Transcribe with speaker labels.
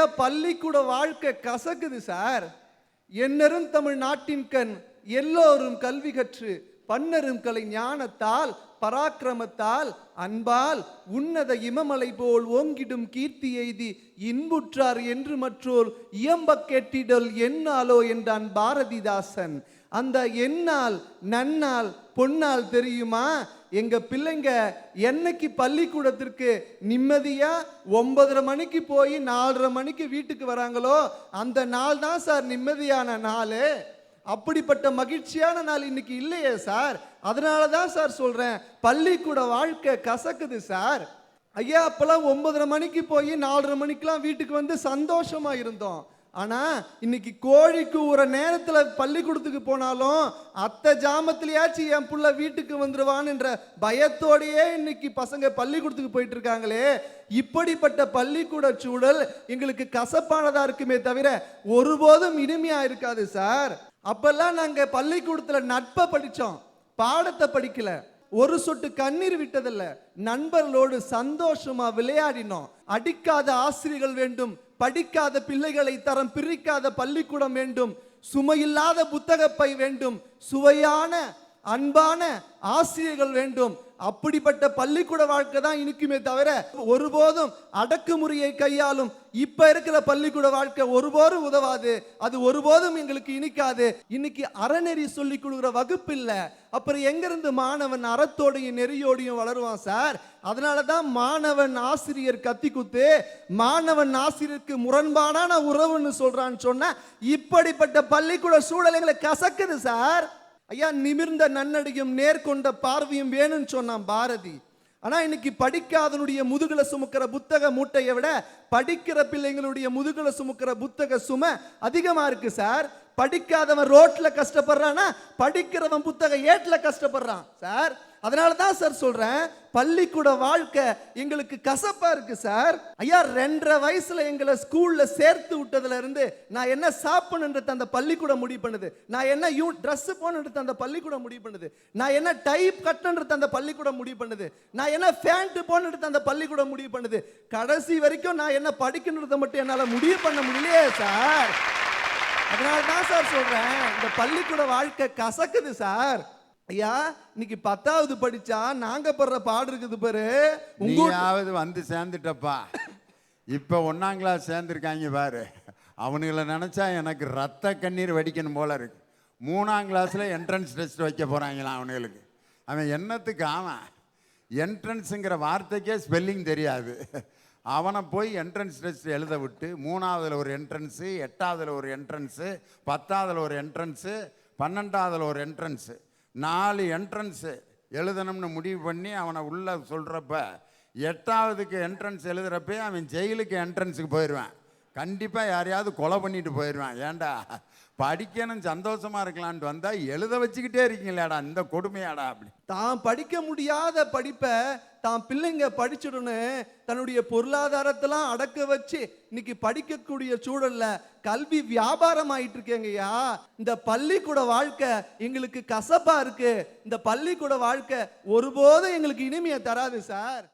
Speaker 1: என்னுடைய பள்ளிக்கூட வாழ்க்கை கசக்குது சார்? என்னரும் தமிழ் நாட்டின் கண் எல்லோரும் கல்வி கற்று பன்னரும் கலை ஞானத்தால் பராக்கிரமத்தால் அன்பால் உன்னத இமமலை போல் ஓங்கிடும் கீர்த்தி எய்தி இன்புற்றார் என்று மற்றோர் இயம்ப கேட்டிடல் என்னாலோ என்றான் பாரதிதாசன். அந்த என்னால் நன்னால் பொன்னால் தெரியுமா? எங்க பிள்ளைங்க என்னைக்கு பள்ளிக்கூடத்திற்கு நிம்மதியா ஒன்பதரை மணிக்கு போய் நாலரை மணிக்கு வீட்டுக்கு வராங்களோ அந்த நாள் தான் சார் நிம்மதியான நாள். அப்படிப்பட்ட மகிழ்ச்சியான நாள் இன்னைக்கு இல்லையே சார். அதனால தான் சார் சொல்கிறேன் பள்ளிக்கூட வாழ்க்கை கசக்குது சார். ஐயா அப்போல்லாம் ஒன்பதரை மணிக்கு போய் நாலரை மணிக்கெலாம் வீட்டுக்கு வந்து சந்தோஷமாக இருந்தோம். ஆனால் இன்னைக்கு கோழிக்கு ஒரு நேரத்தில் பள்ளிக்கூடத்துக்கு போனாலும் அத்தை ஜாமத்திலேயாச்சும் என் புள்ள வீட்டுக்கு வந்துடுவான்ன்ற பயத்தோடையே இன்னைக்கு பசங்க பள்ளிக்கூடத்துக்கு போயிட்டு இருக்காங்களே இப்படிப்பட்ட பள்ளிக்கூட சூழல் எங்களுக்கு கசப்பானதாக இருக்குமே தவிர ஒருபோதும் இனிமையாக இருக்காது சார். அப்பெல்லாம் நாங்கள் பள்ளிக்கூடத்துல நட்பை படிச்சோம். பாடத்தை படிக்கல. ஒரு சொட்டு கண்ணீர் விட்டதில்ல. நண்பர்களோடு சந்தோஷமா விளையாடினோம். அடிக்காத ஆசிரியர்கள் வேண்டும் படிக்காத பிள்ளைகளை தரம் பிரிக்காத பள்ளிக்கூடம் வேண்டும் சுமையில்லாத புத்தகப்பை வேண்டும் சுவையான அன்பான ஆசிரியர்கள் வேண்டும். அப்படிப்பட்ட பள்ளிக்கூட வாழ்க்கை தான் இனிக்குமே தவிர ஒருபோதும் அடக்குமுறையை கையாளும் இப்ப இருக்கிற பள்ளிக்கூட வாழ்க்கை ஒருபோதும் உதவாது. அது ஒருபோதும் எங்களுக்கு இனிக்காது. இன்னைக்கு அறநெறி சொல்லி கொடுக்குற வகுப்பு இல்லை. அப்புறம் எங்கிருந்து மாணவன் அறத்தோடையும் நெறியோடையும் வளருவான் சார்? அதனால தான் மாணவன் ஆசிரியர் கத்தி குத்து மாணவன் ஆசிரியருக்கு முரண்பாடான உறவுன்னு சொல்றான்னு சொன்ன இப்படிப்பட்ட பள்ளிக்கூட சூழல் எங்களை கசக்குது சார். ஐயா நிமிர்ந்த நன்னடியும் நேர்கொண்ட பார்வையும் வேணும்னு சொன்னான் பாரதி. ஆனால் இன்னைக்கு படிக்காதனுடைய முதுகில் சுமக்கிற புத்தக மூட்டையை விட படிக்கிற பிள்ளைங்களுடைய முதுகில் சுமக்கிற புத்தக சுமை அதிகமாக இருக்கு சார். படிக்காதவன் ரோட்டில் கஷ்டப்படுறான்னா படிக்கிறவன் புத்தக ஏட்டில் கஷ்டப்படுறான் சார். அதனால தான் சார் சொல்கிறேன் பள்ளிக்கூட வாழ்க்கை எங்களுக்கு கசப்பாக இருக்குது சார். ஐயா ரெண்டரை வயசில் எங்களை ஸ்கூலில் சேர்த்து விட்டதுலேருந்து நான் என்ன சாப்பிடணுன்றது அந்த பள்ளிக்கூடம் முடிவு பண்ணுது. நான் என்ன யூ ட்ரெஸ்ஸு போகணுன்றது அந்த பள்ளிக்கூடம் முடிவு பண்ணுது. நான் என்ன டைப் கட்டணுன்றது அந்த பள்ளிக்கூடம் முடிவு பண்ணுது. நான் என்ன ஃபேண்ட்டு போகணுன்றது அந்த பள்ளிக்கூடம் முடிவு பண்ணுது. கடைசி வரைக்கும் நான் என்ன படிக்கணுன்றதை மட்டும் என்னால் முடிவு பண்ண முடியலையே சார். அதனால தான் சார் சொல்கிறேன் இந்த பள்ளிக்கூட வாழ்க்கை கசக்குது சார். ஐயா இன்னைக்கு பத்தாவது படிச்சா நாங்க படுற பாடு இருக்குது பாரு.
Speaker 2: உங்களாவது வந்து சேர்ந்துட்டப்பா. இப்போ ஒன்னாம் கிளாஸ் சேர்ந்துருக்காங்க பாரு. அவனுங்களை நினச்சா எனக்கு ரத்த கண்ணீர் வடிக்கணும் போல இருக்கு. மூணாம் கிளாஸில் என்ட்ரன்ஸ் டெஸ்ட் வைக்க போகிறாங்களாம் அவனுங்களுக்கு. அவன் என்னத்துக்கு அவன் என்ட்ரன்ஸுங்கிற வார்த்தைக்கே ஸ்பெல்லிங் தெரியாது. அவனை போய் என்ட்ரன்ஸ் டெஸ்ட் எழுத விட்டு மூணாவதுல ஒரு என்ட்ரன்ஸு எட்டாவதுல ஒரு என்ட்ரன்ஸு பத்தாவதுல ஒரு என்ட்ரன்ஸு பன்னெண்டாவதுல ஒரு என்ட்ரன்ஸு நாலு என்ட்ரன்ஸு எழுதணும்னு முடிவு பண்ணி அவனை உள்ளே சொல்கிறப்ப எட்டாவதுக்கு என்ட்ரன்ஸ் எழுதுறப்பே அவன் ஜெயிலுக்கு என்ட்ரன்ஸுக்கு போயிடுவான் கண்டிப்பாக யாரையாவது கொலை பண்ணிட்டு போயிடுவான் ஏன்டா? படிக்கணும் சந்தோஷமா இருக்கலான்ட்டு வந்தா எழுத வச்சுக்கிட்டே இருக்கீங்களேடா இந்த கொடுமையாடா அப்படி.
Speaker 1: தான் படிக்க முடியாத படிப்பை தான் பிள்ளைங்க படிச்சிடணும். தன்னுடைய பொருளாதாரத்தெல்லாம் அடக்க வச்சு இன்னைக்கு படிக்கக்கூடிய சூழல்ல கல்வி வியாபாரம் ஆயிட்டு இருக்கேங்கய்யா. இந்த பள்ளிக்கூட வாழ்க்கை எங்களுக்கு கசப்பா இருக்கு. இந்த பள்ளிக்கூட வாழ்க்கை ஒருபோதும் எங்களுக்கு இனிமையை தராது சார்.